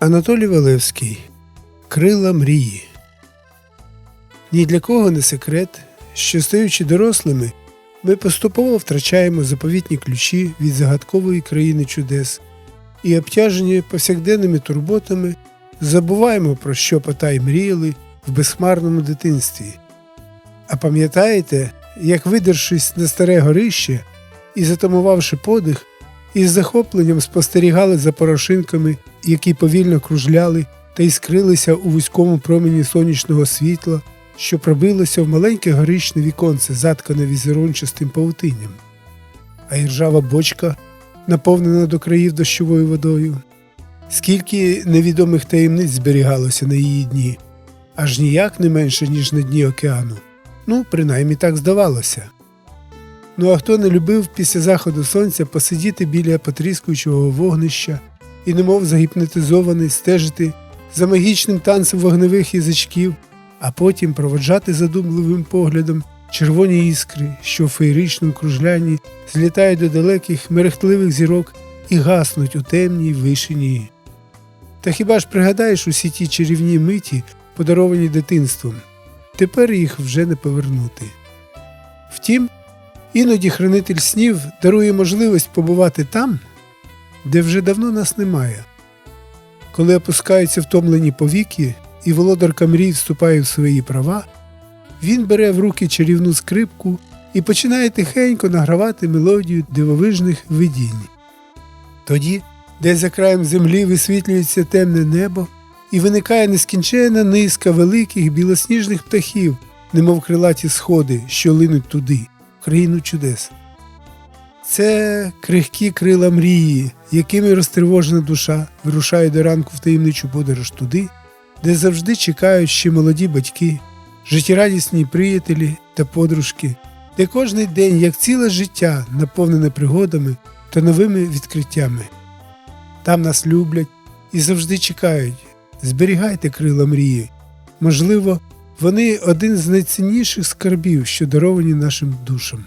Анатолій Валевський Крила мрії. Ні для кого не секрет, що стаючи дорослими, ми поступово втрачаємо заповітні ключі від загадкової країни чудес і обтяжені повсякденними турботами забуваємо про що потай мріяли в безхмарному дитинстві. А пам'ятаєте, як видершись на старе горище і затамувавши подих, із захопленням спостерігали за порошинками, які повільно кружляли та іскрилися у вузькому промені сонячного світла, що пробилося в маленьке горичне віконце, заткане візерончастим павутинням. А іржава бочка, наповнена до країв дощовою водою. Скільки невідомих таємниць зберігалося на її дні, аж ніяк не менше, ніж на дні океану. Ну, принаймні так здавалося. Ну а хто не любив після заходу сонця посидіти біля потріскуючого вогнища і, немов загіпнотизований, стежити за магічним танцем вогневих язичків, а потім проводжати задумливим поглядом червоні іскри, що в феєричному кружлянні злітають до далеких мерехтливих зірок і гаснуть у темній вишині. Та хіба ж пригадаєш усі ті чарівні миті, подаровані дитинством? Тепер їх вже не повернути. Втім, іноді хранитель снів дарує можливість побувати там, де вже давно нас немає. Коли опускаються втомлені повіки, і володарка мрій вступає в свої права, він бере в руки чарівну скрипку і починає тихенько награвати мелодію дивовижних видінь. Тоді, десь за краєм землі висвітлюється темне небо, і виникає нескінченна низка великих білосніжних птахів, немов крилаті сходи, що линуть туди, країну чудес. Це крихкі крила мрії, якими розтривожена душа вирушає до ранку в таємничу подорож туди, де завжди чекають ще молоді батьки, життєрадісні приятелі та подружки, де кожний день, як ціле життя, наповнене пригодами та новими відкриттями. Там нас люблять і завжди чекають. Зберігайте крила мрії. Можливо, вони один з найцінніших скарбів, що даровані нашим душам.